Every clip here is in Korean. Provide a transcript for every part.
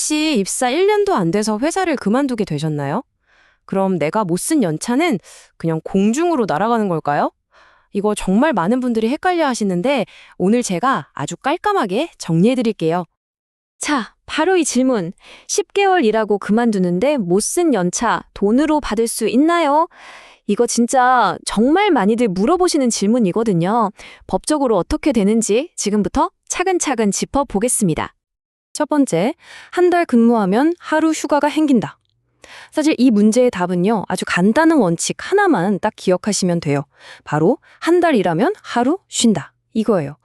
혹시 입사 1년도 안 돼서 회사를 그만두게 되셨나요? 그럼 내가 못 쓴 연차는 그냥 공중으로 날아가는 걸까요? 이거 정말 많은 분들이 헷갈려 하시는데 오늘 제가 아주 깔끔하게 정리해 드릴게요. 자, 바로 이 질문. 10개월 일하고 그만두는데 못 쓴 연차 돈으로 받을 수 있나요? 이거 진짜 정말 많이들 물어보시는 질문이거든요. 법적으로 어떻게 되는지 지금부터 차근차근 짚어보겠습니다. 첫 번째, 한 달 근무하면 하루 휴가가 행긴다. 사실 이 문제의 답은요, 아주 간단한 원칙 하나만 딱 기억하시면 돼요. 바로 한 달 일하면 하루 쉰다. 이거예요.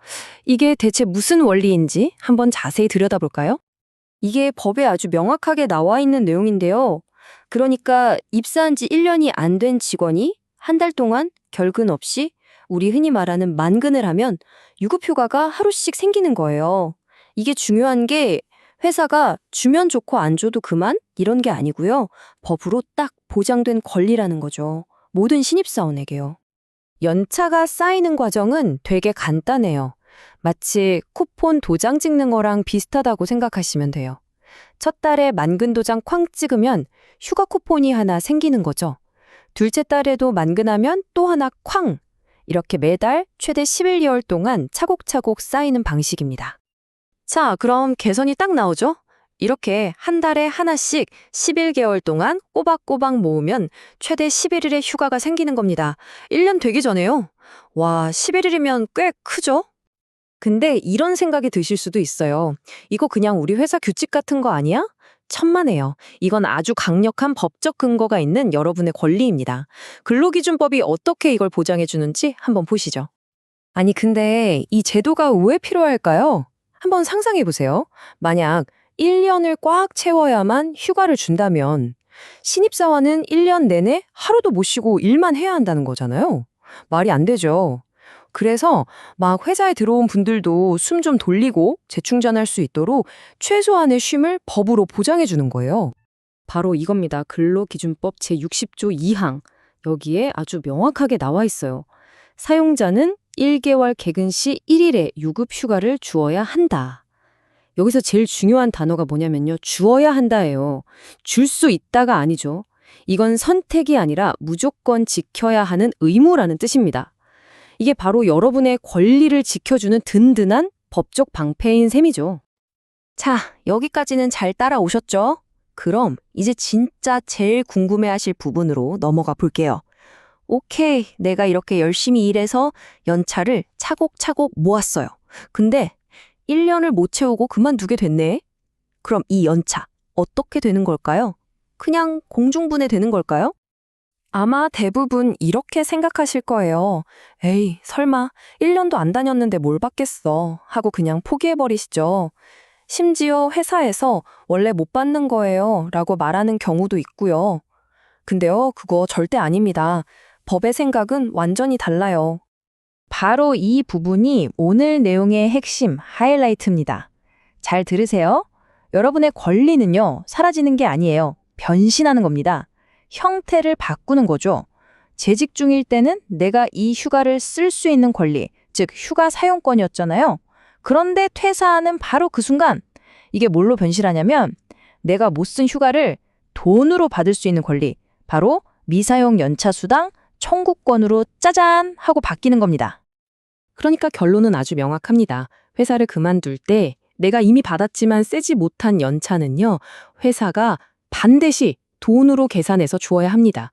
이게 대체 무슨 원리인지 한번 자세히 들여다볼까요? 이게 법에 아주 명확하게 나와 있는 내용인데요. 그러니까 입사한 지 1년이 안 된 직원이 한 달 동안 결근 없이 우리 흔히 말하는 만근을 하면 유급휴가가 하루씩 생기는 거예요. 이게 중요한 게 회사가 주면 좋고 안 줘도 그만 이런 게 아니고요. 법으로 딱 보장된 권리라는 거죠. 모든 신입사원에게요. 연차가 쌓이는 과정은 되게 간단해요. 마치 쿠폰 도장 찍는 거랑 비슷하다고 생각하시면 돼요. 첫 달에 만근 도장 쾅 찍으면 휴가 쿠폰이 하나 생기는 거죠. 둘째 달에도 만근하면 또 하나 쾅! 이렇게 매달 최대 11개월 동안 차곡차곡 쌓이는 방식입니다. 자, 그럼 개선이 딱 나오죠? 이렇게 한 달에 하나씩 11개월 동안 꼬박꼬박 모으면 최대 11일의 휴가가 생기는 겁니다. 1년 되기 전에요. 와, 11일이면 꽤 크죠? 근데 이런 생각이 드실 수도 있어요. 이거 그냥 우리 회사 규칙 같은 거 아니야? 천만에요. 이건 아주 강력한 법적 근거가 있는 여러분의 권리입니다. 근로기준법이 어떻게 이걸 보장해 주는지 한번 보시죠. 아니, 근데 이 제도가 왜 필요할까요? 한번 상상해 보세요. 만약 1년을 꽉 채워야만 휴가를 준다면 신입사원은 1년 내내 하루도 못 쉬고 일만 해야 한다는 거잖아요. 말이 안 되죠. 그래서 막 회사에 들어온 분들도 숨 좀 돌리고 재충전할 수 있도록 최소한의 쉼을 법으로 보장해 주는 거예요. 바로 이겁니다. 근로기준법 제60조 2항. 여기에 아주 명확하게 나와 있어요. 사용자는 1개월 개근 시 1일의 유급 휴가를 주어야 한다. 여기서 제일 중요한 단어가 뭐냐면요. 주어야 한다예요. 줄 수 있다가 아니죠. 이건 선택이 아니라 무조건 지켜야 하는 의무라는 뜻입니다. 이게 바로 여러분의 권리를 지켜주는 든든한 법적 방패인 셈이죠. 자, 여기까지는 잘 따라오셨죠? 그럼 이제 진짜 제일 궁금해하실 부분으로 넘어가 볼게요. 오케이, 내가 이렇게 열심히 일해서 연차를 차곡차곡 모았어요. 근데 1년을 못 채우고 그만두게 됐네. 그럼 이 연차 어떻게 되는 걸까요? 그냥 공중분해 되는 걸까요? 아마 대부분 이렇게 생각하실 거예요. 에이, 설마 1년도 안 다녔는데 뭘 받겠어 하고 그냥 포기해버리시죠. 심지어 회사에서 원래 못 받는 거예요 라고 말하는 경우도 있고요. 근데요, 그거 절대 아닙니다. 법의 생각은 완전히 달라요. 바로 이 부분이 오늘 내용의 핵심 하이라이트입니다. 잘 들으세요. 여러분의 권리는요, 사라지는 게 아니에요. 변신하는 겁니다. 형태를 바꾸는 거죠. 재직 중일 때는 내가 이 휴가를 쓸 수 있는 권리, 즉 휴가 사용권이었잖아요. 그런데 퇴사하는 바로 그 순간 이게 뭘로 변신하냐면 내가 못 쓴 휴가를 돈으로 받을 수 있는 권리, 바로 미사용 연차 수당 청구권으로 짜잔 하고 바뀌는 겁니다. 그러니까 결론은 아주 명확합니다. 회사를 그만둘 때 내가 이미 받았지만 쓰지 못한 연차는요, 회사가 반드시 돈으로 계산해서 주어야 합니다.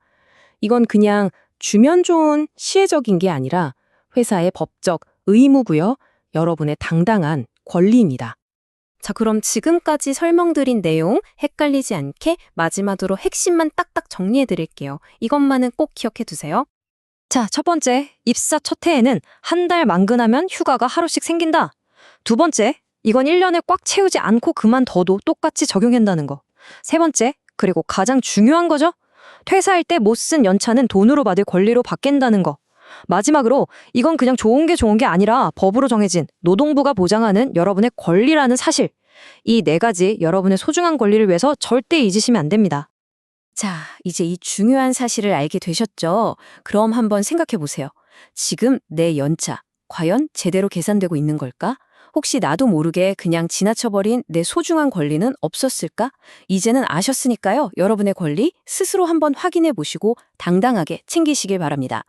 이건 그냥 주면 좋은 시혜적인 게 아니라 회사의 법적 의무고요. 여러분의 당당한 권리입니다. 자, 그럼 지금까지 설명드린 내용 헷갈리지 않게 마지막으로 핵심만 딱딱 정리해 드릴게요. 이것만은 꼭 기억해 두세요. 자, 첫 번째, 입사 첫 해에는 한 달 만근하면 휴가가 하루씩 생긴다. 두 번째, 이건 1년을 꽉 채우지 않고 그만둬도 똑같이 적용한다는 거. 세 번째, 그리고 가장 중요한 거죠. 퇴사할 때 못 쓴 연차는 돈으로 받을 권리로 바뀐다는 거. 마지막으로 이건 그냥 좋은 게 좋은 게 아니라 법으로 정해진 노동부가 보장하는 여러분의 권리라는 사실. 이 네 가지 여러분의 소중한 권리를 위해서 절대 잊으시면 안 됩니다. 자, 이제 이 중요한 사실을 알게 되셨죠? 그럼 한번 생각해 보세요. 지금 내 연차, 과연 제대로 계산되고 있는 걸까? 혹시 나도 모르게 그냥 지나쳐버린 내 소중한 권리는 없었을까? 이제는 아셨으니까요. 여러분의 권리 스스로 한번 확인해 보시고 당당하게 챙기시길 바랍니다.